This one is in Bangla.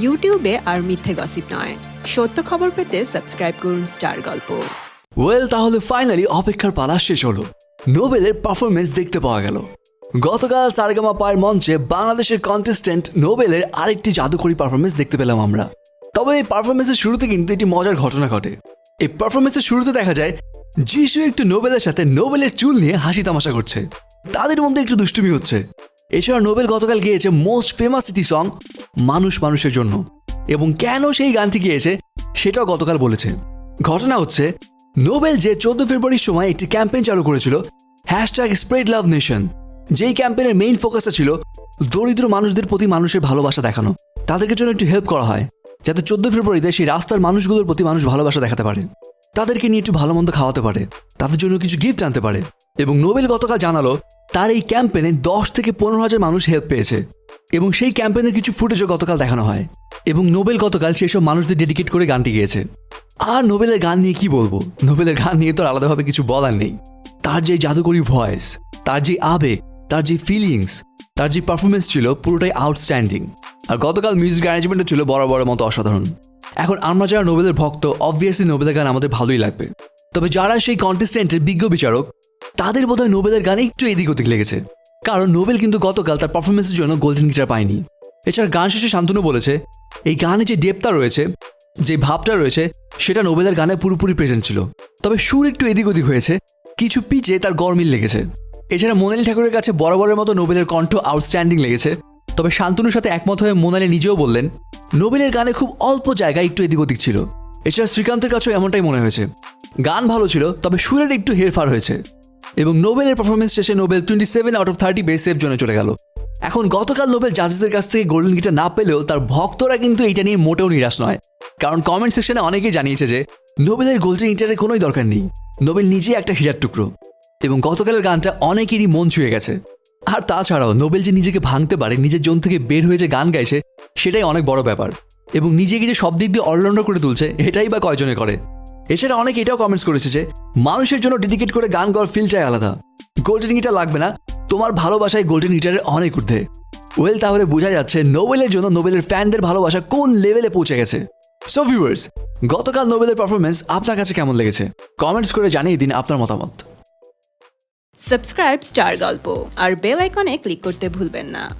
ইউটিউবে আর মিথ্যে গসিপ নয়। সত্য খবর পেতে সাবস্ক্রাইব করুন স্টার গল্প ওয়েল তাহলে ফাইনালি অপেক্ষার পালা শেষ হলো। নোবেলের পারফরমেন্স দেখতে পাওয়া গেল। গতকাল সারেগামা পায়ের মঞ্চে বাংলাদেশের কন্টেস্ট্যান্ট নোবেলের আরেকটি জাদুকরী পারফরমেন্স দেখতে পেলাম আমরা। তবে এই পারফরমেন্সের শুরুতে কিন্তু একটি মজার ঘটনা ঘটে। এই পারফরমেন্সের শুরুতে দেখা যায়, যিশু একটু নোবেলের সাথে নোবেলের চুল নিয়ে হাসি তামাশা করছে। তাদের মধ্যে একটু দুষ্টুমি হচ্ছে। এছাড়া নোবেল গতকাল গিয়েছে মোস্ট ফেমাস সিটি সং মানুষ মানুষের জন্য। এবং কেন সেই গানটি গিয়েছে, সেটাও গতকাল বলেছে। ঘটনা হচ্ছে, নোবেল যে চোদ্দ ফেব্রুয়ারির সময় একটি ক্যাম্পেইন চালু করেছিল হ্যাশট্যাগ স্প্রেড লাভ নেশন যেই ক্যাম্পেইনের মেইন ফোকাসটা ছিল দরিদ্র মানুষদের প্রতি মানুষের ভালোবাসা দেখানো। তাদেরকে জন্য একটু হেল্প করা হয়, যাতে চোদ্দ ফেব্রুয়ারিতে সেই রাস্তার মানুষগুলোর প্রতি মানুষ ভালোবাসা দেখাতে পারে। তাদেরকে নিয়ে একটু ভালো মন্দ খাওয়াতে পারে, তাদের জন্য কিছু গিফট আনতে পারে। এবং নোবেল গতকাল জানালো, তার এই ক্যাম্পেনে দশ থেকে পনেরো হাজার মানুষ হেল্প পেয়েছে। এবং সেই ক্যাম্পেনের কিছু ফুটেজও গতকাল দেখানো হয়। এবং নোবেল গতকাল সেসব মানুষদের ডেডিকেট করে গানটি গিয়েছে। আর নোবেলের গান নিয়ে কি বলব? নোবেলের গান নিয়ে তো আলাদাভাবে কিছু বলার নেই। তার যে জাদুকরী ভয়েস, তার যে আবেগ, তার যে ফিলিংস তার যে পারফরমেন্স ছিল পুরোটাই আউটস্ট্যান্ডিং আর গতকাল মিউজিক অ্যারেঞ্জমেন্টও ছিল বড় বড় মতো অসাধারণ। এখন আমরা যারা নোবেলের ভক্ত অবভিয়াসলি নোবেলের গান আমাদের ভালোই লাগবে। তবে যারা সেই কন্টেস্টেন্টের বিজ্ঞ বিচারক তাদের বোধহয় নোবেলের গান একটু এদিক ওদিক লেগেছে। কারণ নোবেল কিন্তু গতকাল তার পারফরমেন্সের জন্য গোল্ডেন গিটার পায়নি। এছাড়া গান শেষে শান্তনু বলেছে, এই গানে যে ডেপটা রয়েছে, যে ভাবটা রয়েছে, সেটা নোবেলের গানে পুরোপুরি প্রেজেন্ট ছিল। তবে সুর একটু এদিক ওদিক হয়েছে, কিছু পিচে তার গরমিল লেগেছে। এছাড়া মোনালি ঠাকুরের কাছে বরাবরের মতো নোবেলের কণ্ঠ আউটস্ট্যান্ডিং লেগেছে। তবে শান্তনুর সাথে একমত হয়ে মোনালি নিজেও বললেন, নোবেলের গানে খুব অল্প জায়গায় একটু এদিক ওদিক ছিল। এছাড়া শ্রীকান্তের কাছেও এমনটাই মনে হয়েছে। গান ভালো ছিল, তবে সুরের একটু হেরফার হয়েছে। এবং নোবেলের পারফরমেন্স শেষে Nobel twenty seven out of thirty base safe জোনে চলে গেল। এখন গতকাল নোবেল জাজেসের কাছ থেকে গোল্ডেন গিটার না পেলেও তার ভক্তরা কিন্তু এটা নিয়ে মোটেও নিরাশ নয়। কারণ কমেন্ট সেকশনে অনেকেই জানিয়েছে যে, নোবেলের গোল্ডেন গিটারের কোনোই দরকার নেই। নোবেল নিজেই একটা হীরার টুকরো। এবং গতকালের গানটা অনেকেরই মন ছুঁয়ে গেছে। আর তাছাড়াও নোবেল যে নিজেকে ভাঙতে পারে, নিজের জোন থেকে বের হয়ে যে গান গাইছে, সেটাই অনেক বড় ব্যাপার। এবং নিজেকে যে সব দিক দিয়ে অলরাউন্ডার করে তুলছে, এটাই বা কয়জনে করে? এছাড়া অনেকে এটাও কমেন্টস করেছে যে, মানুষের জন্য ডেডিকেট করে গান গাওয়ার ফিলটাই আলাদা। গোল্ডেন গিটার লাগবে না। তোমার ভালোবাসায় গোল্ডেন গিটারের অনেক ঊর্ধ্বে। ওয়েল তাহলে বোঝা যাচ্ছে নোবেলের জন্য নোবেলের ফ্যানদের ভালোবাসা কোন লেভেলে পৌঁছে গেছে। সো ভিউয়ার্স গতকাল নোবেলের পারফরমেন্স আপনার কাছে কেমন লেগেছে? কমেন্টস করে জানিয়ে দিন আপনার মতামত। সাবস্ক্রাইব স্টার গল্প আর বেল আইকনে ক্লিক করতে ভুলবেন না।